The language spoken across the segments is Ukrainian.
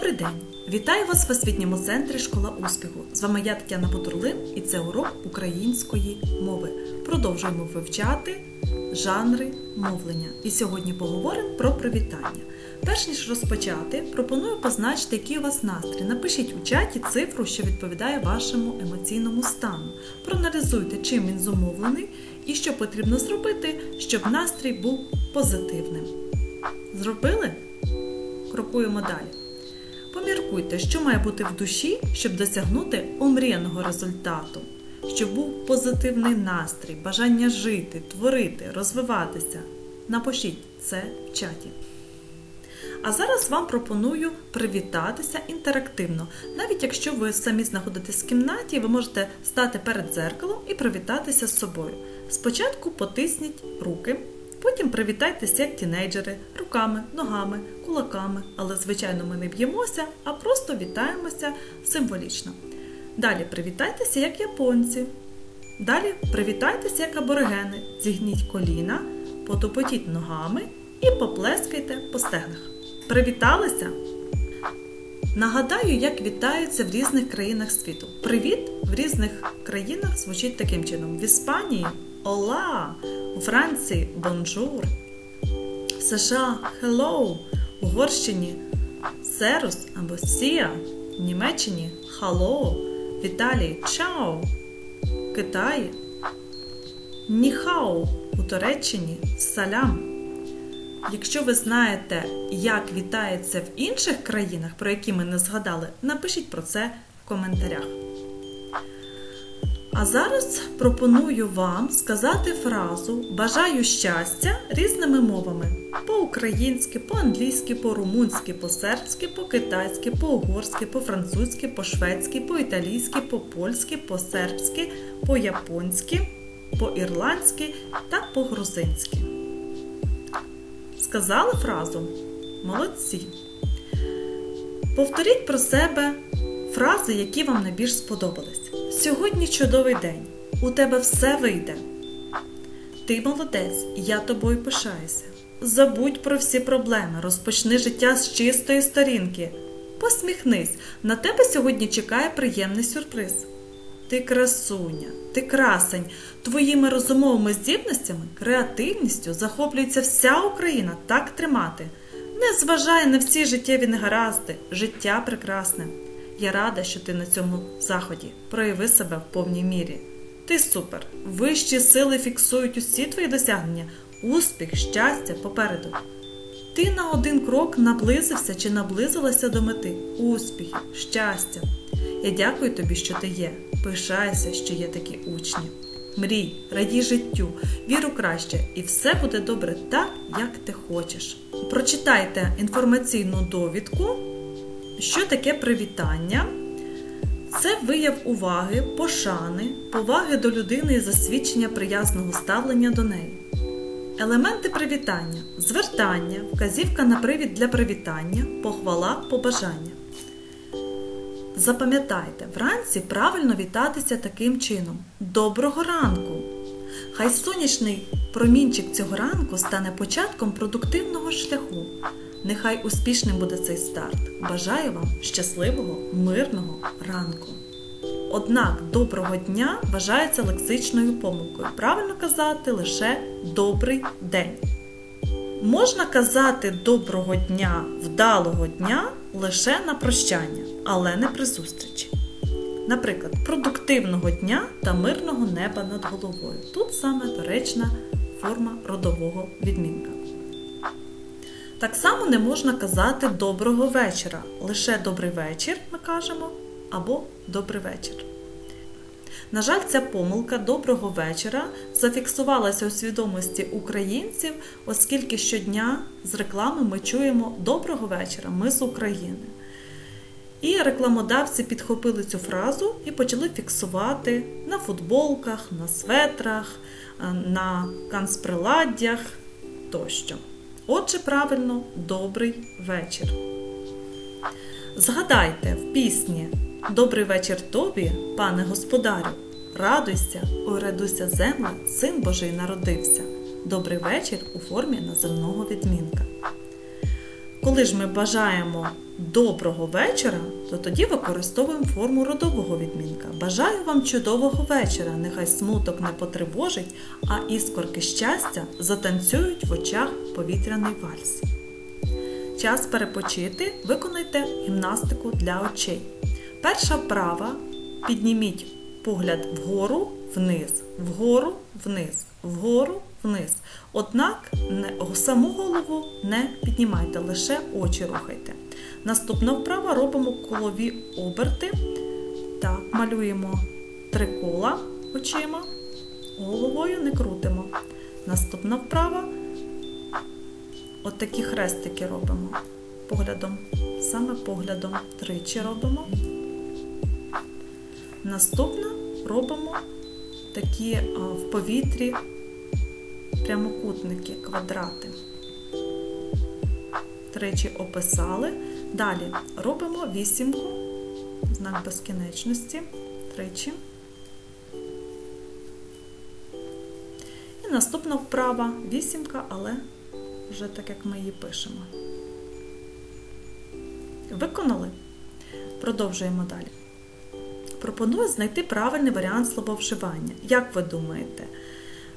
Добрий день! Вітаю вас в освітньому центрі Школа успіху. З вами я Тетяна Бутурлин і це урок української мови. Продовжуємо вивчати жанри мовлення. І сьогодні поговоримо про привітання. Перш ніж розпочати, пропоную позначити, який у вас настрій. Напишіть у чаті цифру, що відповідає вашому емоційному стану. Проаналізуйте, чим він зумовлений і що потрібно зробити, щоб настрій був позитивним. Зробили? Крокуємо далі. Поміркуйте, що має бути в душі, щоб досягнути омріяного результату, щоб був позитивний настрій, бажання жити, творити, розвиватися. Напишіть це в чаті. А зараз вам пропоную привітатися інтерактивно. Навіть якщо ви самі знаходитесь в кімнаті, ви можете стати перед дзеркалом і привітатися з собою. Спочатку потисніть руки, потім привітайтеся як тінейджери руками, ногами, кулаками. Але, звичайно, ми не б'ємося, а просто вітаємося символічно. Далі привітайтеся як японці. Далі привітайтеся як аборигени. Зігніть коліна, потопотіть ногами і поплескайте по стегнах. Привіталися? Нагадаю, як вітаються в різних країнах світу. Привіт в різних країнах звучить таким чином: в Іспанії Ола, у Франції бонжур, в США Hello, в Угорщині Серус або Сія, в Німеччині Хало, в Італії Чао, в Китаї Ніхао, у Туреччині Салям. Якщо ви знаєте, як вітається в інших країнах, про які ми не згадали, напишіть про це в коментарях. А зараз пропоную вам сказати фразу Бажаю щастя різними мовами: по-українськи, по-англійськи, по-румунськи, по-сербськи, по-китайськи, по-угорськи, по-французьки, по-шведськи, по-італійськи, по-польськи, по-сербськи, по-японськи, по-ірландськи та по-грузинськи. Сказали фразу? Молодці. Повторіть про себе фрази, які вам найбільш сподобались. Сьогодні чудовий день. У тебе все вийде. Ти молодець, я тобою пишаюся. Забудь про всі проблеми, розпочни життя з чистої сторінки. Посміхнись, на тебе сьогодні чекає приємний сюрприз. Ти красуня, ти красень, твоїми розумовими здібностями, креативністю захоплюється вся Україна так тримати. Не зважай на всі життєві негаразди, життя прекрасне. Я рада, що ти на цьому заході. Прояви себе в повній мірі. Ти супер! Вищі сили фіксують усі твої досягнення, успіх, щастя попереду. Ти на один крок наблизився чи наблизилася до мети, успіхів, щастя. Я дякую тобі, що ти є. Пишайся, що є такі учні. Мрій, радій життю, вір у краще, і все буде добре так, як ти хочеш. Прочитайте інформаційну довідку, що таке привітання. Це вияв уваги, пошани, поваги до людини і засвідчення приязного ставлення до неї. Елементи привітання, звертання, вказівка на привід для привітання, похвала, побажання. Запам'ятайте, вранці правильно вітатися таким чином. Доброго ранку! Хай сонячний промінчик цього ранку стане початком продуктивного шляху. Нехай успішним буде цей старт. Бажаю вам щасливого, мирного ранку! Однак доброго дня вважається лексичною помилкою. Правильно казати лише добрий день. Можна казати доброго дня, вдалого дня лише на прощання, але не при зустрічі. Наприклад, продуктивного дня та мирного неба над головою. Тут саме доречна форма родового відмінка. Так само не можна казати доброго вечора. Лише добрий вечір ми кажемо або добрий вечір. На жаль, ця помилка доброго вечора зафіксувалася у свідомості українців, оскільки щодня з реклами ми чуємо Доброго вечора, ми з України. І рекламодавці підхопили цю фразу і почали фіксувати на футболках, на светрах, на канцприладдях тощо. Отже, правильно, добрий вечір. Згадайте в пісні Добрий вечір тобі, пане господарю. Радуйся, ой, земля, син Божий народився. Добрий вечір у формі наземного відмінка. Коли ж ми бажаємо доброго вечора, то тоді використовуємо форму родового відмінка. Бажаю вам чудового вечора. Нехай смуток не потривожить, а іскорки щастя затанцюють в очах повітряний вальс. Час перепочити, виконайте гімнастику для очей. Перша вправа підніміть погляд вгору, вниз, вгору, вниз, вгору, вниз. Однак саму голову не піднімайте, лише очі рухайте. Наступна вправа робимо колові оберти. Так, малюємо три кола очима, головою не крутимо. Наступна вправа. От такі хрестики робимо поглядом, саме поглядом тричі робимо. Наступно робимо такі в повітрі прямокутники, квадрати. Тричі описали. Далі робимо вісімку, знак безкінечності, тричі. І наступна вправа вісімка, але вже так як ми її пишемо. Виконали? Продовжуємо далі. Пропоную знайти правильний варіант слововживання. Як ви думаєте,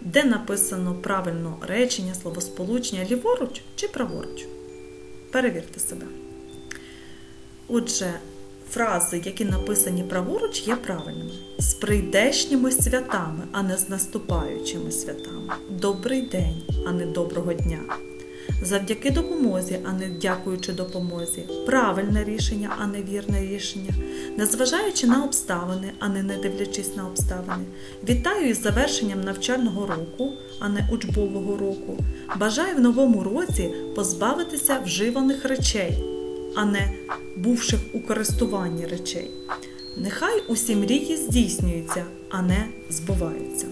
де написано правильно речення, словосполучення ліворуч чи праворуч? Перевірте себе. Отже, фрази, які написані праворуч, є правильними. З прийдешніми святами, а не з наступаючими святами. Добрий день, а не доброго дня. Завдяки допомозі, а не дякуючи допомозі. Правильне рішення, а не вірне рішення. Незважаючи на обставини, а не не дивлячись на обставини. Вітаю із завершенням навчального року, а не учбового року. Бажаю в новому році позбавитися вживаних речей, а не бувших у користуванні речей. Нехай усі мрії здійснюються, а не збуваються.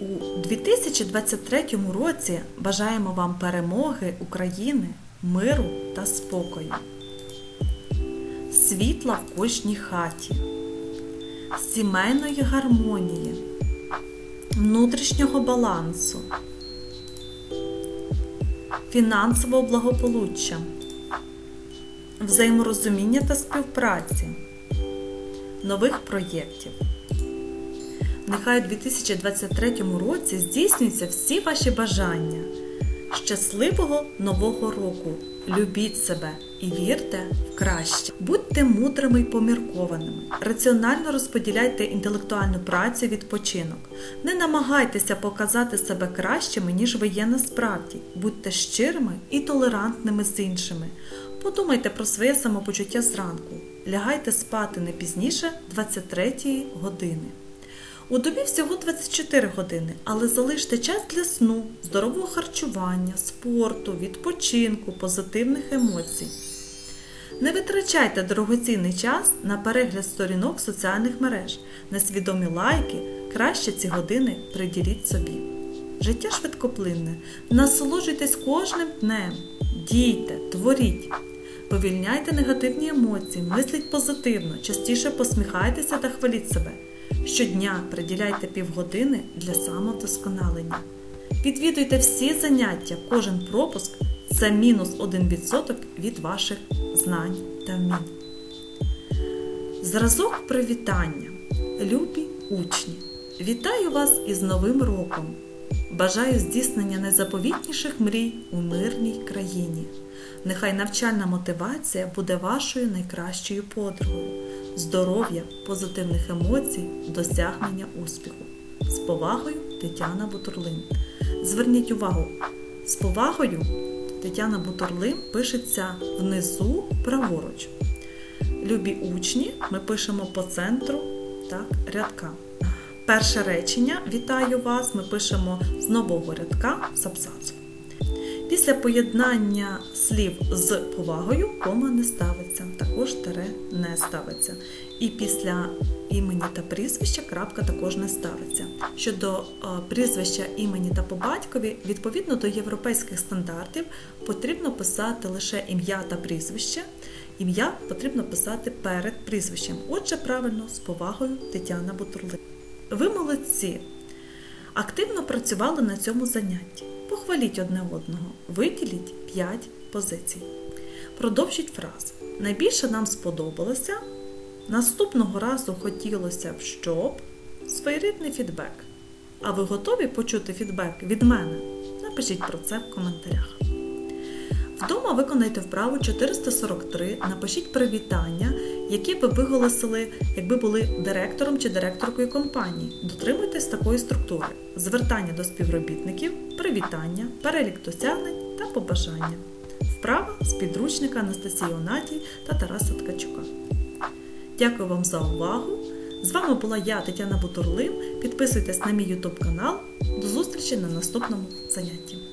У 2023 році бажаємо вам перемоги України, миру та спокою, світла в кожній хаті, сімейної гармонії, внутрішнього балансу, фінансового благополуччя, взаєморозуміння та співпраці, нових проєктів. Нехай у 2023 році здійснюються всі ваші бажання. Щасливого нового року! Любіть себе і вірте в краще. Будьте мудрими й поміркованими. Раціонально розподіляйте інтелектуальну працю і відпочинок. Не намагайтеся показати себе кращими, ніж ви є насправді. Будьте щирими і толерантними з іншими. Подумайте про своє самопочуття зранку. Лягайте спати не пізніше 23 години. У добі всього 24 години, але залиште час для сну, здорового харчування, спорту, відпочинку, позитивних емоцій. Не витрачайте дорогоцінний час на перегляд сторінок соціальних мереж, на свідомі лайки, краще ці години приділіть собі. Життя швидкоплинне, насолоджуйтесь кожним днем, дійте, творіть. Повільняйте негативні емоції, мисліть позитивно, частіше посміхайтеся та хваліть себе. Щодня приділяйте півгодини для самодосконалення. Відвідуйте всі заняття, кожен пропуск це мінус 1% від ваших знань та вмінь. Зразок привітання. Любі учні! Вітаю вас із Новим роком! Бажаю здійснення найзаповітніших мрій у мирній країні. Нехай навчальна мотивація буде вашою найкращою подругою, здоров'я, позитивних емоцій, досягнення успіху. З повагою Тетяна Бутурлин. Зверніть увагу, з повагою Тетяна Бутурлин пишеться внизу праворуч. Любі учні ми пишемо по центру так, рядка. Перше речення Вітаю вас! Ми пишемо з нового рядка з абзацу. Після поєднання слів з повагою кома не ставиться, також тире не ставиться. І після імені та прізвища крапка також не ставиться. Щодо прізвища імені та по батькові, відповідно до європейських стандартів, потрібно писати лише ім'я та прізвище. Ім'я потрібно писати перед прізвищем. Отже, правильно, з повагою Тетяна Бутурлин. Ви молодці! Активно працювали на цьому занятті. Похваліть одне одного, виділіть 5 позицій. Продовжіть фразу. Найбільше нам сподобалося. Наступного разу хотілося б, щоб своєрідний фідбек. А ви готові почути фідбек від мене? Напишіть про це в коментарях. Вдома виконайте вправу 443, напишіть привітання, які би виголосили, якби були директором чи директоркою компанії. Дотримуйтесь такої структури: звертання до співробітників, привітання, перелік досягнень та побажання. Вправа з підручника Анастасії Онатій та Тараса Ткачука. Дякую вам за увагу! З вами була я, Тетяна Бутурлин. Підписуйтесь на мій YouTube канал. До зустрічі на наступному занятті.